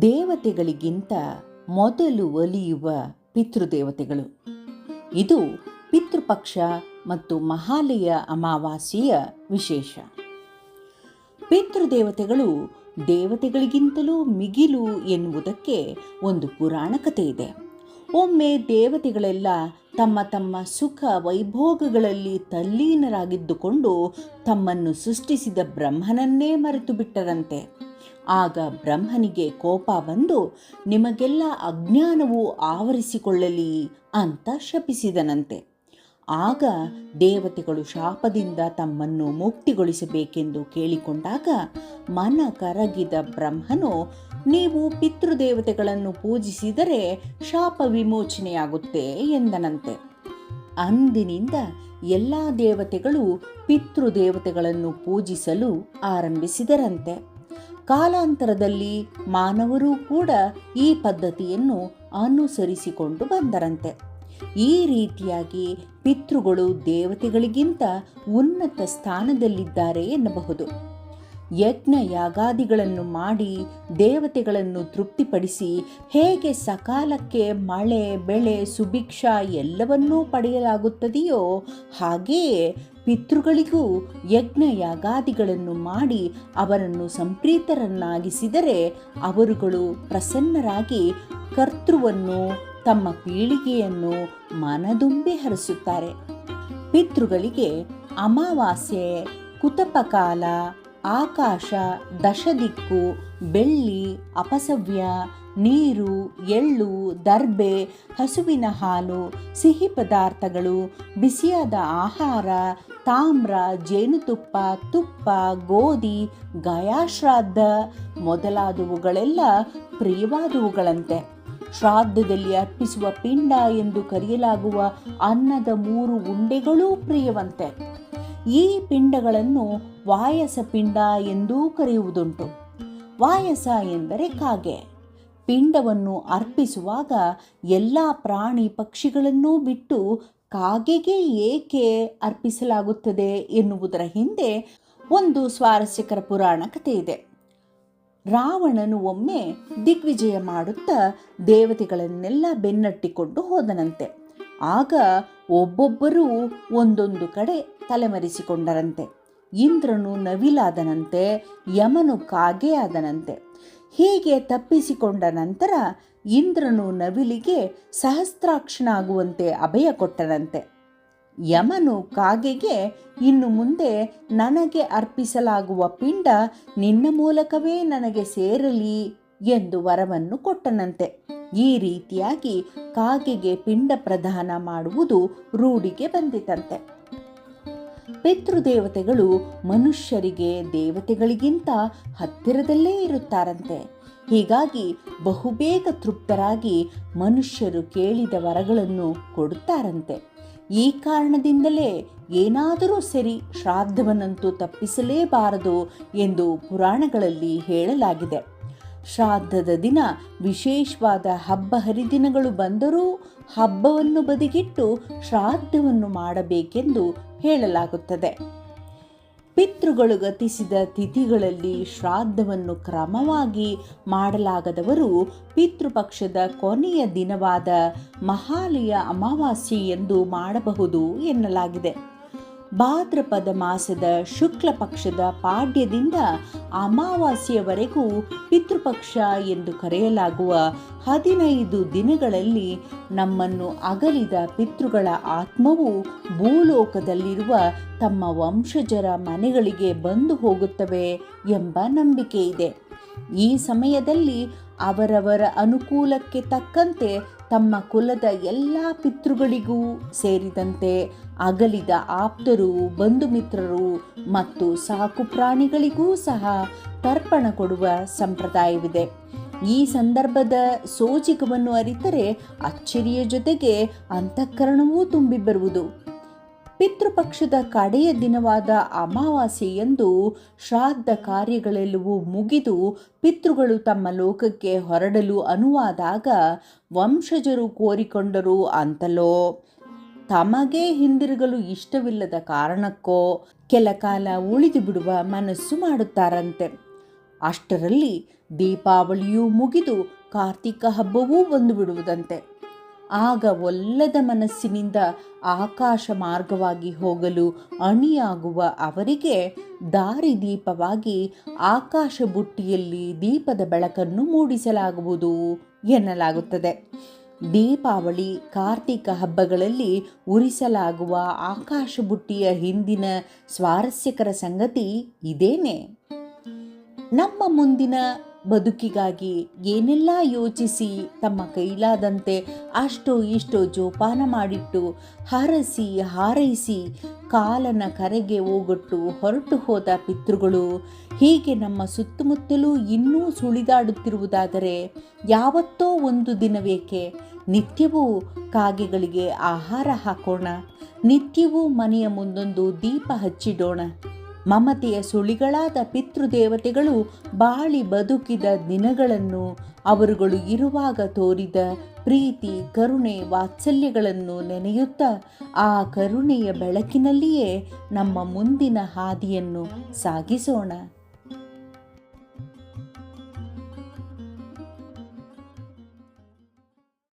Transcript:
ದೇವತೆಗಳಿಗಿಂತ ಮೊದಲು ಒಲಿಯುವ ಪಿತೃದೇವತೆಗಳು. ಇದು ಪಿತೃಪಕ್ಷ ಮತ್ತು ಮಹಾಲಯ ಅಮಾವಾಸ್ಯೆಯ ವಿಶೇಷ. ಪಿತೃದೇವತೆಗಳು ದೇವತೆಗಳಿಗಿಂತಲೂ ಮಿಗಿಲು ಎನ್ನುವುದಕ್ಕೆ ಒಂದು ಪುರಾಣ ಕಥೆ ಇದೆ. ಒಮ್ಮೆ ದೇವತೆಗಳೆಲ್ಲ ತಮ್ಮ ತಮ್ಮ ಸುಖ ವೈಭೋಗಗಳಲ್ಲಿ ತಲ್ಲೀನರಾಗಿದ್ದುಕೊಂಡು ತಮ್ಮನ್ನು ಸೃಷ್ಟಿಸಿದ ಬ್ರಹ್ಮನನ್ನೇ ಮರೆತು ಬಿಟ್ಟರಂತೆ ಆಗ ಬ್ರಹ್ಮನಿಗೆ ಕೋಪ ಬಂದು, ನಿಮಗೆಲ್ಲ ಅಜ್ಞಾನವು ಆವರಿಸಿಕೊಳ್ಳಲಿ ಅಂತ ಶಪಿಸಿದನಂತೆ. ಆಗ ದೇವತೆಗಳು ಶಾಪದಿಂದ ತಮ್ಮನ್ನು ಮುಕ್ತಿಗೊಳಿಸಬೇಕೆಂದು ಕೇಳಿಕೊಂಡಾಗ ಮನ ಕರಗಿದ ಬ್ರಹ್ಮನು, ನೀವು ಪಿತೃದೇವತೆಗಳನ್ನು ಪೂಜಿಸಿದರೆ ಶಾಪ ವಿಮೋಚನೆಯಾಗುತ್ತೆ ಎಂದನಂತೆ. ಅಂದಿನಿಂದ ಎಲ್ಲ ದೇವತೆಗಳು ಪಿತೃದೇವತೆಗಳನ್ನು ಪೂಜಿಸಲು ಆರಂಭಿಸಿದರಂತೆ. ಕಾಲಾಂತರದಲ್ಲಿ ಮಾನವರೂ ಕೂಡ ಈ ಪದ್ಧತಿಯನ್ನು ಅನುಸರಿಸಿಕೊಂಡು ಬಂದರಂತೆ. ಈ ರೀತಿಯಾಗಿ ಪಿತೃಗಳು ದೇವತೆಗಳಿಗಿಂತ ಉನ್ನತ ಸ್ಥಾನದಲ್ಲಿದ್ದಾರೆ ಎನ್ನಬಹುದು. ಯಜ್ಞ ಯಾಗಾದಿಗಳನ್ನು ಮಾಡಿ ದೇವತೆಗಳನ್ನು ತೃಪ್ತಿಪಡಿಸಿ ಹೇಗೆ ಸಕಾಲಕ್ಕೆ ಮಳೆ, ಬೆಳೆ, ಸುಭಿಕ್ಷ ಎಲ್ಲವನ್ನೂ ಪಡೆಯಲಾಗುತ್ತದೆಯೋ ಹಾಗೆಯೇ ಪಿತೃಗಳಿಗೂ ಯಜ್ಞ ಯಾಗಾದಿಗಳನ್ನು ಮಾಡಿ ಅವರನ್ನು ಸಂಪ್ರೀತರನ್ನಾಗಿಸಿದರೆ ಅವರುಗಳು ಪ್ರಸನ್ನರಾಗಿ ಕರ್ತೃವನ್ನು ತಮ್ಮ ಪೀಳಿಗೆಯನ್ನು ಮನದುಂಬಿ ಹರಿಸುತ್ತಾರೆ. ಪಿತೃಗಳಿಗೆ ಅಮಾವಾಸ್ಯೆ, ಕುತಪಕಾಲ, ಆಕಾಶ, ದಶದಿಕ್ಕು ಬೆಳ್ಳಿ, ಅಪಸವ್ಯ, ನೀರು, ಎಳ್ಳು, ದರ್ಬೆ, ಹಸುವಿನ ಹಾಲು, ಸಿಹಿ ಪದಾರ್ಥಗಳು, ಬಿಸಿಯಾದ ಆಹಾರ, ತಾಮ್ರ, ಜೇನುತುಪ್ಪ, ತುಪ್ಪ, ಗೋಧಿ, ಗಯಾಶ್ರಾದ್ದ ಮೊದಲಾದವುಗಳೆಲ್ಲ ಪ್ರಿಯವಾದವುಗಳಂತೆ. ಶ್ರಾದ್ದದಲ್ಲಿ ಅರ್ಪಿಸುವ ಪಿಂಡ ಎಂದು ಕರೆಯಲಾಗುವ ಅನ್ನದ ಮೂರು ಉಂಡೆಗಳೂ ಪ್ರಿಯವಂತೆ. ಈ ಪಿಂಡಗಳನ್ನು ವಾಯಸ ಪಿಂಡ ಎಂದೂ ಕರೆಯುವುದುಂಟು. ವಾಯಸ ಎಂದರೆ ಕಾಗೆ. ಪಿಂಡವನ್ನು ಅರ್ಪಿಸುವಾಗ ಎಲ್ಲ ಪ್ರಾಣಿ ಪಕ್ಷಿಗಳನ್ನೂ ಬಿಟ್ಟು ಕಾಗೆಗೆ ಏಕೆ ಅರ್ಪಿಸಲಾಗುತ್ತದೆ ಎನ್ನುವುದರ ಹಿಂದೆ ಒಂದು ಸ್ವಾರಸ್ಯಕರ ಪುರಾಣ ಕಥೆ ಇದೆ. ರಾವಣನು ಒಮ್ಮೆ ದಿಗ್ವಿಜಯ ಮಾಡುತ್ತಾ ದೇವತೆಗಳನ್ನೆಲ್ಲ ಬೆನ್ನಟ್ಟಿಕೊಂಡು ಹೋದನಂತೆ. ಆಗ ಒಬ್ಬೊಬ್ಬರೂ ಒಂದೊಂದು ಕಡೆ ತಲೆಮರೆಸಿಕೊಂಡರಂತೆ. ಇಂದ್ರನು ನವಿಲಾದನಂತೆ, ಯಮನು ಕಾಗೆ ಆದನಂತೆ. ಹೀಗೆ ತಪ್ಪಿಸಿಕೊಂಡ ನಂತರ ಇಂದ್ರನು ನವಿಲಿಗೆ ಸಹಸ್ರಾಕ್ಷನಾಗುವಂತೆ ಅಭಯ ಕೊಟ್ಟನಂತೆ. ಯಮನು ಕಾಗೆಗೆ ಇನ್ನು ಮುಂದೆ ನನಗೆ ಅರ್ಪಿಸಲಾಗುವ ಪಿಂಡ ನಿನ್ನ ಮೂಲಕವೇ ನನಗೆ ಸೇರಲಿ ಎಂದು ವರವನ್ನು ಕೊಟ್ಟನಂತೆ. ಈ ರೀತಿಯಾಗಿ ಕಾಗೆಗೆ ಪಿಂಡ ಪ್ರದಾನ ಮಾಡುವುದು ರೂಢಿಗೆ ಬಂದಿತಂತೆ. ಪಿತೃದೇವತೆಗಳು ಮನುಷ್ಯರಿಗೆ ದೇವತೆಗಳಿಗಿಂತ ಹತ್ತಿರದಲ್ಲೇ ಇರುತ್ತಾರಂತೆ. ಹೀಗಾಗಿ ಬಹುಬೇಗ ತೃಪ್ತರಾಗಿ ಮನುಷ್ಯರು ಕೇಳಿದ ವರಗಳನ್ನು ಕೊಡುತ್ತಾರಂತೆ. ಈ ಕಾರಣದಿಂದಲೇ ಏನಾದರೂ ಸರಿ ಶ್ರಾದ್ದವನ್ನಂತೂ ತಪ್ಪಿಸಲೇಬಾರದು ಎಂದು ಪುರಾಣಗಳಲ್ಲಿ ಹೇಳಲಾಗಿದೆ. ಶ್ರಾದ್ದದ ದಿನ ವಿಶೇಷವಾದ ಹಬ್ಬ ಹರಿದಿನಗಳು ಬಂದರೂ ಹಬ್ಬವನ್ನು ಬದಿಗಿಟ್ಟು ಶ್ರಾದ್ದವನ್ನು ಮಾಡಬೇಕೆಂದು ಹೇಳಲಾಗುತ್ತದೆ. ಪಿತೃಗಳು ಗತಿಸಿದ ತಿಥಿಗಳಲ್ಲಿ ಶ್ರಾದ್ದವನ್ನು ಕ್ರಮವಾಗಿ ಮಾಡಲಾಗದವರು ಪಿತೃಪಕ್ಷದ ಕೊನೆಯ ದಿನವಾದ ಮಹಾಲಯ ಅಮಾವಾಸ್ಯೆ ಎಂದು ಮಾಡಬಹುದು ಎನ್ನಲಾಗಿದೆ. ಭಾದ್ರಪದ ಮಾಸದ ಶುಕ್ಲ ಪಕ್ಷದ ಪಾಡ್ಯದಿಂದ ಅಮಾವಾಸ್ಯವರೆಗೂ ಪಿತೃಪಕ್ಷ ಎಂದು ಕರೆಯಲಾಗುವ ಹದಿನೈದು ದಿನಗಳಲ್ಲಿ ನಮ್ಮನ್ನು ಅಗಲಿದ ಪಿತೃಗಳ ಆತ್ಮವು ಭೂಲೋಕದಲ್ಲಿರುವ ತಮ್ಮ ವಂಶಜರ ಮನೆಗಳಿಗೆ ಬಂದು ಹೋಗುತ್ತವೆ ಎಂಬ ನಂಬಿಕೆ ಇದೆ. ಈ ಸಮಯದಲ್ಲಿ ಅವರವರ ಅನುಕೂಲಕ್ಕೆ ತಕ್ಕಂತೆ ತಮ್ಮ ಕುಲದ ಎಲ್ಲ ಪಿತೃಗಳಿಗೂ ಸೇರಿದಂತೆ ಅಗಲಿದ ಆಪ್ತರು ಬಂಧು ಮಿತ್ರರು ಮತ್ತು ಸಾಕು ಪ್ರಾಣಿಗಳಿಗೂ ಸಹ ತರ್ಪಣ ಕೊಡುವ ಸಂಪ್ರದಾಯವಿದೆ. ಈ ಸಂದರ್ಭದ ಸೋಜಿಗವನ್ನು ಅರಿತರೆ ಅಚ್ಚರಿಯ ಜೊತೆಗೆ ಅಂತಃಕರಣವೂ ತುಂಬಿ ಬರುವುದು. ಪಿತೃಪಕ್ಷದ ಕಡೆಯ ದಿನವಾದ ಅಮಾವಾಸ್ಯೆಯಂದು ಶ್ರಾದ್ದ ಕಾರ್ಯಗಳೆಲ್ಲವೂ ಮುಗಿದು ಪಿತೃಗಳು ತಮ್ಮ ಲೋಕಕ್ಕೆ ಹೊರಡಲು ಅನುವಾದಾಗ ವಂಶಜರು ಕೋರಿಕೊಂಡರು ಅಂತಲೋ? ತಮಗೆ ಹಿಂದಿರುಗಲು ಇಷ್ಟವಿಲ್ಲದ ಕಾರಣಕ್ಕೋ? ಕೆಲ ಕಾಲ ಉಳಿದು ಬಿಡುವ ಮನಸ್ಸು ಮಾಡುತ್ತಾರಂತೆ. ಅಷ್ಟರಲ್ಲಿ ದೀಪಾವಳಿಯೂ ಮುಗಿದು ಕಾರ್ತಿಕ ಹಬ್ಬವೂ ಬಂದು ಬಿಡುವುದಂತೆ. ಆಗ ಒಲ್ಲದ ಮನಸ್ಸಿನಿಂದ ಆಕಾಶ ಮಾರ್ಗವಾಗಿ ಹೋಗಲು ಅಣಿಯಾಗುವ ಅವರಿಗೆ ದಾರಿದೀಪವಾಗಿ ಆಕಾಶ ಬುಟ್ಟಿಯಲ್ಲಿ ದೀಪದ ಬೆಳಕನ್ನು ಮೂಡಿಸಲಾಗುವುದು ಎನ್ನಲಾಗುತ್ತದೆ. ದೀಪಾವಳಿ ಕಾರ್ತಿಕ ಹಬ್ಬಗಳಲ್ಲಿ ಉರಿಸಲಾಗುವ ಆಕಾಶ ಬುಟ್ಟಿಯ ಹಿಂದಿನ ಸ್ವಾರಸ್ಯಕರ ಸಂಗತಿ ಇದೇನೆ. ನಮ್ಮ ಮುಂದಿನ ಬದುಕಿಗಾಗಿ ಏನೆಲ್ಲ ಯೋಚಿಸಿ ತಮ್ಮ ಕೈಲಾದಂತೆ ಅಷ್ಟೋ ಇಷ್ಟೋ ಜೋಪಾನ ಮಾಡಿಟ್ಟು ಹರಸಿ ಹಾರೈಸಿ ಕಾಲನ ಕರೆಗೆ ಹೋಗೊಟ್ಟು ಹೊರಟು ಹೋದ ಪಿತೃಗಳು, ಹೀಗೆ ನಮ್ಮ ಸುತ್ತಮುತ್ತಲೂ ಇನ್ನೂ ಸುಳಿದಾಡುತ್ತಿರುವುದಾದರೆ ಯಾವತ್ತೋ ಒಂದು ದಿನವೇಕೆ ನಿತ್ಯವೂ ಕಾಗೆಗಳಿಗೆ ಆಹಾರ ಹಾಕೋಣ, ನಿತ್ಯವೂ ಮನೆಯ ಮುಂದೊಂದು ದೀಪ ಹಚ್ಚಿಡೋಣ. ಮಮತೆಯ ಸುಳಿಗಳಾದ ಪಿತೃದೇವತೆಗಳು ಬಾಳಿ ಬದುಕಿದ ದಿನಗಳನ್ನು ಅವರುಗಳು ಇರುವಾಗ ತೋರಿದ ಪ್ರೀತಿ, ಕರುಣೆ, ವಾತ್ಸಲ್ಯಗಳನ್ನು ನೆನೆಯುತ್ತಾ ಆ ಕರುಣೆಯ ಬೆಳಕಿನಲ್ಲಿಯೇ ನಮ್ಮ ಮುಂದಿನ ಹಾದಿಯನ್ನು ಸಾಗಿಸೋಣ.